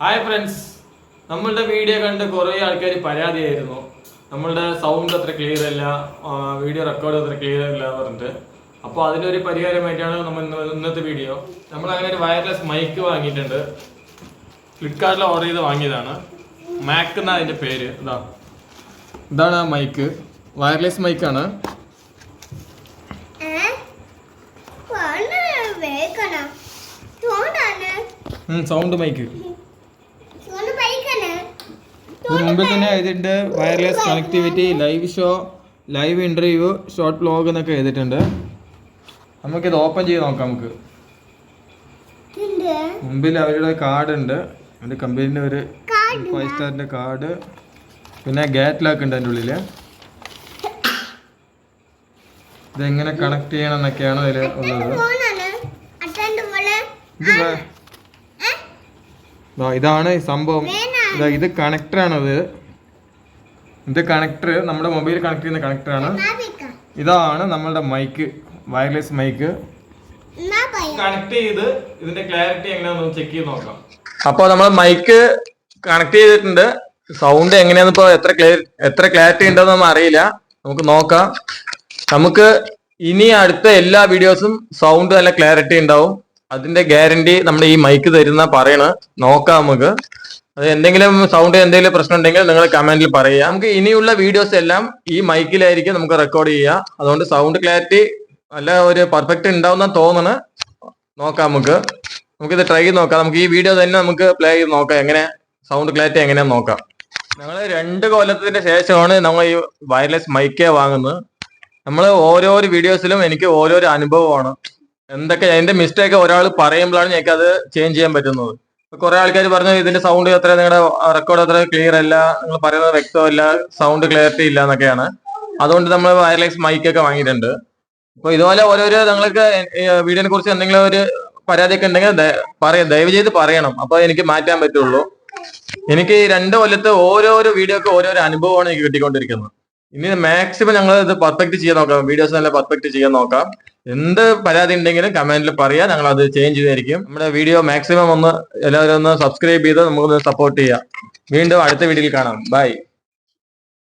Hi friends നമ്മളുടെ video കണ്ട് കുറേ ആൾക്കാർ പരാതിയായിരുന്നു. നമ്മളുടെ സൗണ്ട് അത്ര ക്ലിയർ അല്ല. വീഡിയോ റെക്കോർഡ് അത്ര ക്ലിയർ അല്ല എന്ന് പറഞ്ഞിട്ട്. അപ്പോൾ അതിന്റെ ഒരു പരിഹാരമായിട്ടാണ് നമ്മൾ ഇന്ന് ഇന്നത്തെ വീഡിയോ നമ്മൾ അങ്ങനെ ഒരു വയർലെസ് മൈക്ക് വാങ്ങിയിട്ടുണ്ട്. ഫ്ലിപ്കാർട്ടിൽ ഓർഡർ ചെയ്ത് വാങ്ങിയതാണ്. മാക്ക് എന്നാണ് അതിന്റെ പേര്. ഇതാ. ഇതാണ് ആ മൈക്ക് വയർലെസ് മൈക്കാണ്. Sound mic. ഇത് മുമ്പിൽ തന്നെ എഴുതിയിട്ടുണ്ട് wireless connectivity live show live interview short vlog എന്നൊക്കെ എഴുതിയിട്ടുണ്ട്. നമുക്കിത് ഓപ്പൺ ചെയ്ത് നോക്കാം നമുക്ക്. മുമ്പിൽ അവരുടെ കാർഡ് ഉണ്ട്. അവരുടെ കമ്പനീന്റെ ഒരു ഫൈവ് സ്റ്റാറിന്റെ കാർഡ് പിന്നെ ഗേറ്റ് ലോക്ക് ഉണ്ട് അതിന്റെ ഉള്ളിൽ ഇതെങ്ങനെ കണക്ട് ചെയ്യണം എന്നൊക്കെയാണ് അതിൽ ഉള്ളത്. ഇതാണ് സംഭവം? ഇതാ ഇത് കണക്ടറാണത് ഇത് കണക്ടർ നമ്മുടെ മൊബൈൽ കണക്ട് ചെയ്യുന്ന കണക്ടറാണ് ആണ്. ഇതാണ് നമ്മളുടെ മൈക്ക് വയർലെസ് മൈക്ക് കണക്ട് ചെയ്ത് ഇതിന്റെ ക്ലാരിറ്റി എങ്ങനെയാണെന്ന് ചെക്ക് ചെയ്ത് നോക്കാം. അപ്പോൾ നമ്മൾ മൈക്ക് കണക്ട് ചെയ്തിട്ടുണ്ട്. സൗണ്ട് എങ്ങനെയാന്ന് ഇപ്പൊ എത്ര ക്ലിയർ എത്ര ക്ലാരിറ്റി ഉണ്ടെന്ന് നമ്മൾ അറിയില്ല. നമുക്ക് നോക്കാം. നമുക്ക് ഇനി അടുത്ത എല്ലാ വീഡിയോസും സൗണ്ട് നല്ല ക്ലാരിറ്റി ഉണ്ടാവും. അതിന്റെ ഗ്യാരണ്ടി നമ്മുടെ ഈ മൈക്ക് തരുന്ന പറയണ. നോക്കാം നമുക്ക്. അത് എന്തെങ്കിലും സൗണ്ട് എന്തെങ്കിലും പ്രശ്നം ഉണ്ടെങ്കിൽ നിങ്ങൾ കമന്റിൽ പറയുക. നമുക്ക് ഇനിയുള്ള വീഡിയോസ് എല്ലാം ഈ മൈക്കിലായിരിക്കും നമുക്ക് റെക്കോർഡ് ചെയ്യുക. അതുകൊണ്ട് സൗണ്ട് ക്ലാരിറ്റി നല്ല ഒരു പെർഫെക്റ്റ് ഉണ്ടാവുന്ന തോന്നണ്. നോക്കാം നമുക്ക്. നമുക്കിത് ട്രൈ ചെയ്ത് നോക്കാം. നമുക്ക് ഈ വീഡിയോ തന്നെ നമുക്ക് പ്ലേ ചെയ്ത് നോക്കാം. എങ്ങനെ സൗണ്ട് ക്ലാരിറ്റി എങ്ങനെയാന്ന് നോക്കാം. ഞങ്ങൾ രണ്ട് കൊല്ലത്തിന്റെ ശേഷമാണ് നമ്മൾ ഈ വയർലെസ് മൈക്കേ വാങ്ങുന്നത്. നമ്മൾ ഓരോ വീഡിയോസിലും എനിക്ക് ഓരോരോ അനുഭവമാണ്. എന്തൊക്കെ അതിന്റെ മിസ്റ്റേക്ക് ഒരാൾ പറയുമ്പോഴാണ് ഞങ്ങൾക്ക് അത് ചേഞ്ച് ചെയ്യാൻ പറ്റുന്നത്. കുറെ ആൾക്കാർ പറഞ്ഞു ഇതിന്റെ സൗണ്ട് അത്ര നിങ്ങളുടെ റെക്കോർഡ് അത്ര ക്ലിയർ അല്ല നിങ്ങൾ പറയുന്നത് വ്യക്തമല്ല സൗണ്ട് ക്ലിയറിറ്റി ഇല്ല എന്നൊക്കെയാണ്. അതുകൊണ്ട് നമ്മൾ വയർലെസ് മൈക്കൊക്കെ വാങ്ങിയിട്ടുണ്ട്. അപ്പൊ ഇതുപോലെ ഓരോരോ നിങ്ങൾക്ക് വീഡിയോനെ കുറിച്ച് എന്തെങ്കിലും ഒരു പരാതിയൊക്കെ ഉണ്ടെങ്കിൽ പറയാം ദയവ് ചെയ്ത് പറയണം. അപ്പൊ എനിക്ക് മാറ്റാൻ പറ്റുള്ളൂ. എനിക്ക് രണ്ട് കൊല്ലത്ത് ഓരോരോ വീഡിയോക്ക് ഓരോരോ അനുഭവമാണ് എനിക്ക് കിട്ടിക്കൊണ്ടിരിക്കുന്നത്. ഇനി മാക്സിമം ഞങ്ങൾ ഇത് പെർഫെക്റ്റ് ചെയ്യാൻ നോക്കാം. വീഡിയോസ് നല്ല പെർഫെക്റ്റ് ചെയ്യാൻ നോക്കാം. എന്ത് പരാതി ഉണ്ടെങ്കിലും കമന്റിൽ പറയാ ഞങ്ങൾ അത് ചേഞ്ച് ചെയ്തായിരിക്കും. നമ്മുടെ വീഡിയോ മാക്സിമം ഒന്ന് എല്ലാവരും ഒന്ന് സബ്സ്ക്രൈബ് ചെയ്ത് നമുക്ക് സപ്പോർട്ട് ചെയ്യാം. വീണ്ടും അടുത്ത വീഡിയോയിൽ കാണാം. ബൈ